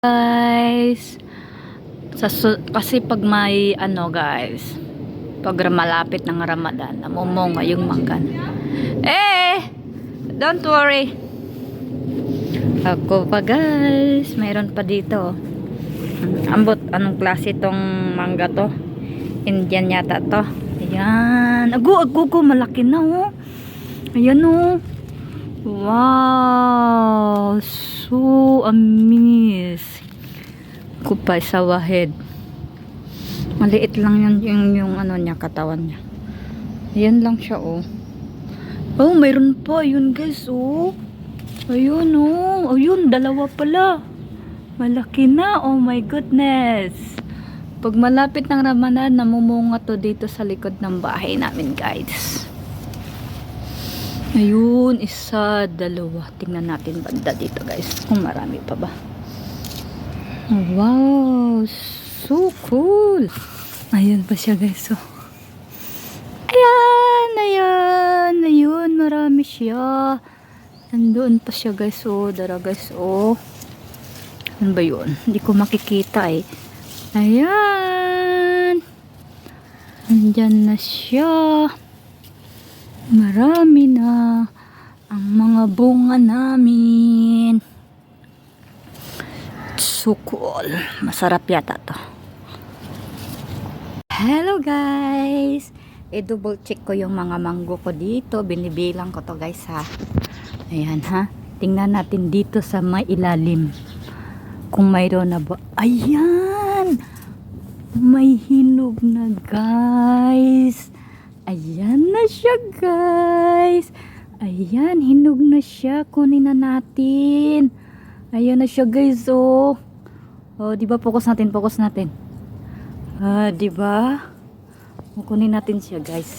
guys. Sa kasi pag may ano guys pag malapit ng Ramadan namumunga yung manggan eh! Don't worry. Ako pa guys. Mayroon pa dito. Ambot anong klase tong mangga to? Indian yata to. Ayan. Ago ago ago malaki na oh. Ayan oh. Wow. So amaze kupay sa wahed. Maliit lang yun yung, yung ano niya katawan niya. Ayan lang siya oh. Oh mayroon pa. Yun guys oh. Ayun oh. Ayun dalawa pala. Malaki na. Oh my goodness. Pag malapit ng Ramadan namumunga to dito sa likod ng bahay namin guys. Ayun isa dalawa. Tingnan natin banda dito guys kung marami pa ba Wow, so cool. Ayun pa siya guys. Oh. Ayan, ayan, ayun, marami siya. Nandoon pa siya guys. Oh, dara guys. Oh. Ano ba yun? Hindi ko makikita eh. Ayan. Andyan na siya. Marami na ang mga bunga namin. So cool. Masarap yata to. Hello guys! I-double check ko yung mga manggo ko dito. Binibilang ko to guys ha. Ayan ha. Tingnan natin dito sa may ilalim. Kung mayroon na ba. Ayan! May hinog na guys. Ayan na siya guys. Ayan, hinog na siya. Kunin na natin. Ayan na siya guys, oh. Oh, di ba focus natin, focus natin. Ah, di ba? Kukunin natin siya, guys.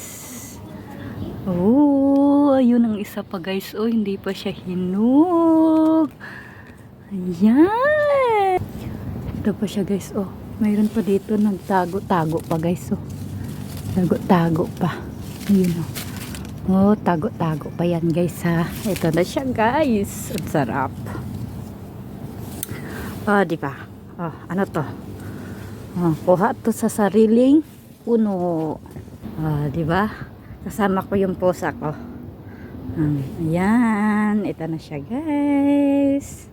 Oh, ayun ang isa pa, guys. Oh, hindi pa siya hinog. Ayan. Ito pa siya, guys. Oh, mayroon pa dito nagtago-tago pa, guys. Oh. Tago-tago pa. Ayun, oh. Oh, tago-tago pa yan, guys, ha. Ito na siya, guys. Ang sarap. Ah, di ba? Ah, ano to? Ah, kuha to sa sariling puno. Ah, di ba? Kasama ko yung pusa ko. Ah, ayan, ito na siya, guys.